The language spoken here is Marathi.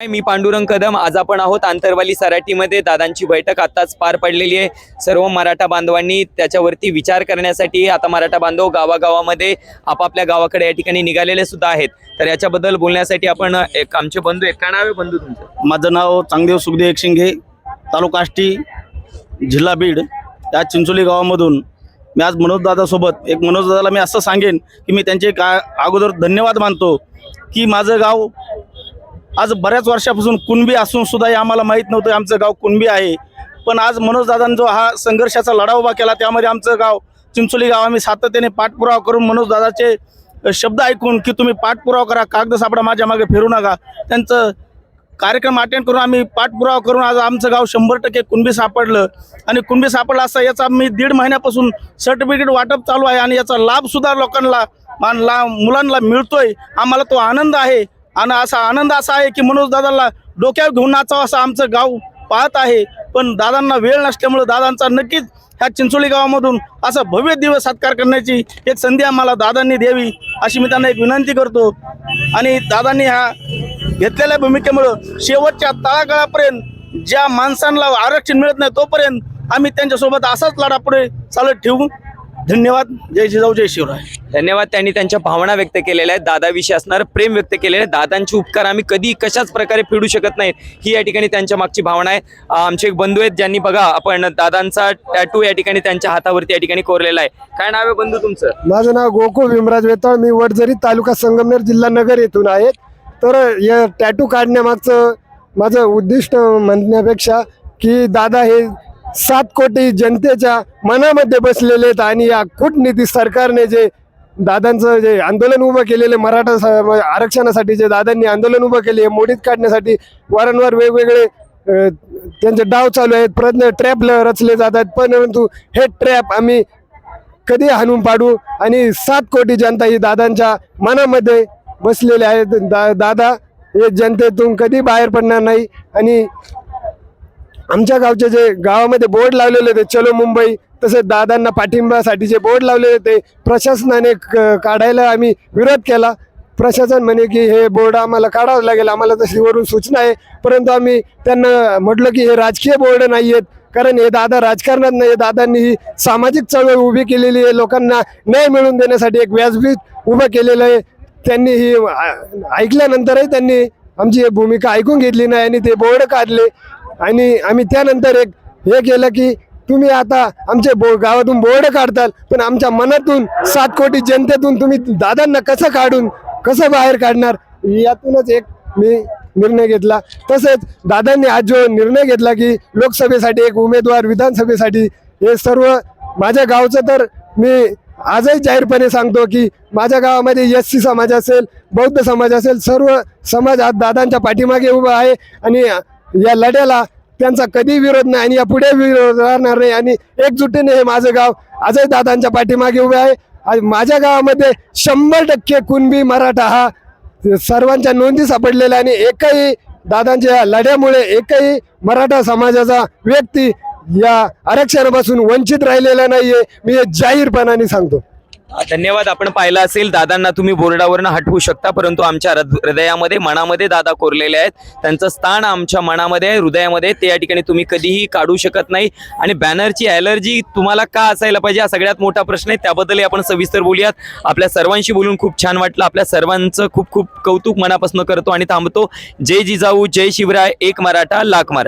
मी पांडुरंग कदम. आज आपण आहोत आंतरवाली सराटीमध्ये. दादांची बैठक आताच पार पडलेली आहे. सर्व मराठा बांधवांनी त्याच्यावरती विचार करण्यासाठी आता मराठा बांधव गावागावामध्ये आपापल्या गावाकडे या ठिकाणी निघालेले सुद्धा आहेत. तर याच्याबद्दल बोलण्यासाठी आपण एक आमचे बंधू आहेत. काय नाव आहे बंधू तुमचं? माझं नाव चांगदेव सुखदेव एकशिंगे तालुका आष्टी जिल्हा बीड या चिंचोली गावामधून मी आज मनोजदादासोबत एक मनोजदादाला मी असं सांगेन की मी त्यांचे का अगोदर धन्यवाद मानतो की माझं गाव आज बऱ्याच वर्षापासून कुणबी असून सुद्धा हे आम्हाला माहीत नव्हतं आमचं गाव कुणबी आहे. पण आज मनोजदादांनी जो हा संघर्षाचा लढा उभा केला त्यामध्ये आमचं गाव चिंचोली गाव आम्ही सातत्याने पाठपुरावा करून मनोजदादाचे शब्द ऐकून की तुम्ही पाठपुरावा करा कागद सापडा माझ्या मागे फिरू नका. त्यांचं कार्यक्रम अटेंड करून आम्ही पाठपुरावा करून आज आमचं गाव शंभर टक्के कुणबी सापडलं. आणि कुणबी सापडला असता याचा मी दीड महिन्यापासून सर्टिफिकेट वाटप चालू आहे आणि याचा लाभसुद्धा लोकांना मान- ला मुलांना मिळतोय. आम्हाला तो आनंद आहे. आणि असा आनंद असा आहे की मनोज दादांना डोक्यावर घेऊन नाचावं असं आमचं गाव पाहत आहे. पण दादांना वेळ नसल्यामुळं दादांचा नक्कीच ह्या चिंचोली गावामधून असा भव्य दिवस सत्कार करण्याची एक संधी आम्हाला दादांनी द्यावी अशी मी त्यांना एक विनंती करतो. आणि दादांनी ह्या घेतलेल्या भूमिकेमुळं शेवटच्या तळागाळापर्यंत ज्या माणसांना आरक्षण मिळत नाही तोपर्यंत आम्ही त्यांच्यासोबत असाच लढा पुढे चालत ठेवू. धन्यवाद. जय जिजाऊ जय शिवराय. धन्यवाद त्यांनी त्यांच्या भावना व्यक्त केलेल्या आहेत. दादाविषयी असणारं प्रेम व्यक्त केलेलं आहे दादांचे उपकार आम्ही कधी कशाच प्रकारे फेडू शकत नाहीत ही या ठिकाणी त्यांच्या मागची भावना आहे. आमचे एक बंधू आहेत ज्यांनी बघा आपण दादांचा टॅटू या ठिकाणी त्यांच्या हातावरती या ठिकाणी कोरलेला आहे. काय नाव आहे बंधू तुमचं? माझं नाव गोकुळ भीमराज वेताळ. मी वडझरी तालुका संगमनेर जिल्हा नगर येथून आहे. तर या टॅटू काढण्यामागचं माझं उद्दिष्ट म्हणण्यापेक्षा की दादा हे सात कोटी जनतेच्या मनामध्ये बसलेले आहेत आणि या कूटनीती सरकारने जे दादांचं जे आंदोलन उभं केलेले मराठा म्हणजे आरक्षणासाठी जे दादांनी आंदोलन उभं केले मोडीत काढण्यासाठी वारंवार वेगवेगळे त्यांचे डाव चालू आहेत. प्रयत्न ट्रॅप रचले जातात. परंतु हे ट्रॅप आम्ही कधी हाणून पाडू? आणि सात कोटी जनता ही दादांच्या मनामध्ये बसलेले आहेत. दा दादा हे जनतेतून कधी बाहेर पडणार नाही. आणि आमच्या गावचे जे गावामध्ये बोर्ड लावलेले होते चलो मुंबई तसेच दादांना पाठिंबासाठी जे बोर्ड लावले होते प्रशासनाने क- काढायला आम्ही विरोध केला. प्रशासन म्हणे की हे बोर्ड आम्हाला काढावं लागेल आम्हाला तशी वरून सूचना आहे. परंतु आम्ही त्यांना म्हटलं की हे राजकीय बोर्ड नाही आहेत कारण हे दादा राजकारणात नाही दादांनी ही सामाजिक चळवळ उभी केलेली आहे. लोकांना न्याय मिळवून देण्यासाठी एक व्यासपीठ उभं केलेलं आहे. त्यांनी ही ऐकल्यानंतरही त्यांनी आमची एक भूमिका ऐकून घेतली नाही आणि ते बोर्ड काढले. आणि आम्ही त्यानंतर एक हे केलं की तुम्ही आता आमचे बो गावातून बोर्ड काढताल पण आमच्या मनातून सात कोटी जनतेतून तुम्ही दादांना कसं काढून कसं बाहेर काढणार यातूनच एक मी निर्णय घेतला. तसेच दादांनी आज जो निर्णय घेतला की लोकसभेसाठी एक उमेदवार विधानसभेसाठी हे सर्व माझ्या गावचं तर मी आजही जाहीरपणे सांगतो की माझ्या गावामध्ये एस सी समाज असेल बौद्ध समाज असेल सर्व समाज आज दादांच्या पाठीमागे उभा आहे. आणि या लढ्याला त्यांचा कधी विरोध नाही आणि यापुढे विरोध राहणार नाही. आणि एकजुटीने हे माझं गाव आजही दादांच्या पाठीमागे उभे आहे. माझ्या गावामध्ये शंभर टक्के कुणबी मराठा हा सर्वांच्या नोंदी सापडलेल्या आणि एकही दादांच्या या लढ्यामुळे एकही मराठा समाजाचा व्यक्ती या आरक्षणापासून वंचित राहिलेला नाहीये. मी हे जाहीरपणाने सांगतो. धन्यवाद. आपण पाहिलं असेल दादांना तुम्ही बोर्डावरनं हटवू शकता परंतु आमच्या हृदयामध्ये मनामध्ये दादा कोरलेले आहेत. त्यांचं स्थान आमच्या मनामध्ये आहे, हृदयामध्ये ते या ठिकाणी तुम्ही कधीही काढू शकत नाही. आणि बॅनरची ॲलर्जी तुम्हाला का असायला पाहिजे हा सगळ्यात मोठा प्रश्न आहे. त्याबद्दलही आपण सविस्तर बोलूयात. आपल्या सर्वांशी बोलून खूप छान वाटलं. आपल्या सर्वांचं खूप खूप कौतुक मनापासून करतो आणि थांबतो. जय जिजाऊ जय शिवराय एक मराठा लाख मराठा.